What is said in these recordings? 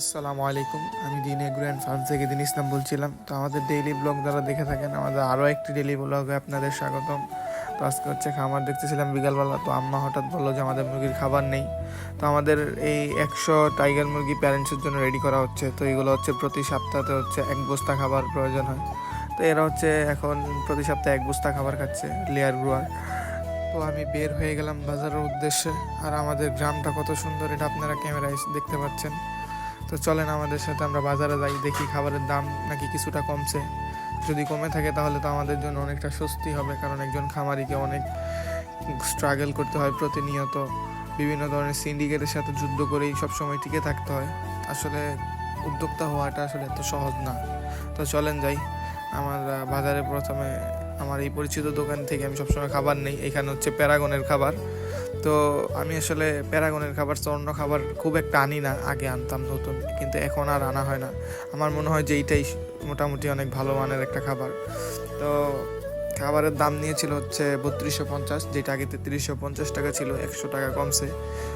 আসসালামু আলাইকুম। আমি দিন এগ্রো ফার্ম থেকে দিন ইসলাম বলছিলাম। তো আমাদের ডেইলি ব্লগ যারা দেখে থাকেন, আমাদের আরও একটি ডেইলি ব্লগে আপনাদের স্বাগতম। তো আজকে হচ্ছে খামার দেখতেছিলাম বিকালবেলা। তো আম্মা হঠাৎ বলল যে আমাদের মুরগির খাবার নেই। তো আমাদের এই একশো টাইগার মুরগি প্যারেন্টসের জন্য রেডি করা হচ্ছে। তো এগুলো হচ্ছে প্রতি সপ্তাহে হচ্ছে এক বস্তা খাবার প্রয়োজন হয়। তো এরা হচ্ছে এখন প্রতি সপ্তাহে এক বস্তা খাবার খাচ্ছে লেয়ার গ্রুয়ার তো আমি বের হয়ে গেলাম বাজারের উদ্দেশ্যে। আর আমাদের গ্রামটা কত সুন্দর, এটা আপনারা ক্যামেরায় দেখতে পাচ্ছেন। তো চলেন আমাদের সাথে, আমরা বাজারে যাই, দেখি খাবারের দাম নাকি কিছুটা কমছে। যদি কমে থাকে তাহলে তো আমাদের জন্য অনেকটা স্বস্তি হবে, কারণ একজন খামারিকে অনেক স্ট্রাগল করতে হয় প্রতিনিয়ত। বিভিন্ন ধরনের সিন্ডিকেটের সাথে যুদ্ধ করেই সবসময় টিকে থাকতে হয়। আসলে উদ্যোক্তা হওয়াটা আসলে এত সহজ না। তো চলেন যাই, আমার বাজারে প্রথমে আমার এই পরিচিত দোকান থেকে আমি সবসময় খাবার নেই, এখানে হচ্ছে প্যারাগনের খাবার। তো আমি আসলে প্যারাগনের খাবার অন্য খাবার খুব একটা আনি না, আগে আনতাম নতুন, কিন্তু এখন আর আনা হয় না। আমার মনে হয় যে এইটাই মোটামুটি অনেক ভালো মানের একটা খাবার। তো খাবারের দাম নিয়েছিল হচ্ছে বত্রিশশো পঞ্চাশ, যেটা আগে তেত্রিশশো পঞ্চাশ টাকা ছিল, একশো টাকা কমছে।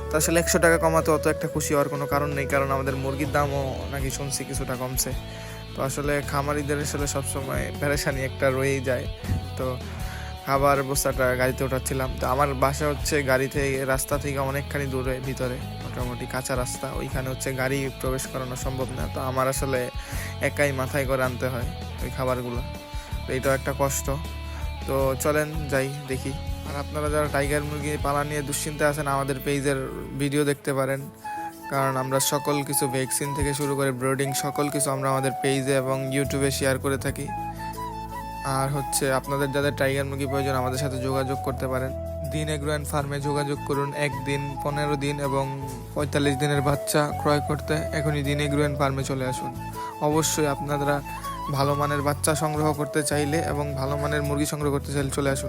তো আসলে একশো টাকা কমাতে অত একটা খুশি হওয়ার কোনো কারণ নেই, কারণ আমাদের মুরগির দামও নাকি শুনছি কিছুটা কমছে। তো আসলে খামারিদের আসলে সবসময় প্যারেশানি একটা রয়েই যায়। তো খাবার বস্তাটা গাড়িতে উঠাচ্ছিলাম তো আমার বাসা হচ্ছে গাড়ি থেকে রাস্তা থেকে অনেকখানি দূরে, ভিতরে। মোটামুটি কাঁচা রাস্তা। ওইখানে হচ্ছে গাড়ি প্রবেশ করানো সম্ভব না। তো আমার আসলে একাই মাথায় করে আনতে হয় ওই খাবারগুলো। তো এইটাও একটা কষ্ট। তো চলেন, যাই, দেখি। আর আপনারা যারা টাইগার মুরগি পালা নিয়ে দুশ্চিন্তা আছেন, আমাদের পেজের ভিডিও দেখতে পারেন। কারণ আমরা সকল কিছু ভ্যাকসিন থেকে শুরু করে ব্রিডিং, সকল কিছু আমরা আমাদের পেজে এবং ইউটিউবে শেয়ার করে থাকি। আর হচ্ছে আপনাদের যাদের টাইগার মুরগি প্রয়োজন আমাদের সাথে যোগাযোগ করতে পারেন। দিন এগ্রো ফার্মে যোগাযোগ করুন, একদিন পনেরো দিন এবং পঁয়তাল্লিশ দিনের বাচ্চা ক্রয় করতে এখনই দিন এগ্রো ফার্মে চলে আসুন। অবশ্যই আপনারা ভালো মানের বাচ্চা সংগ্রহ করতে চাইলে এবং ভালো মানের মুরগি সংগ্রহ করতে চাইলে চলে আসুন।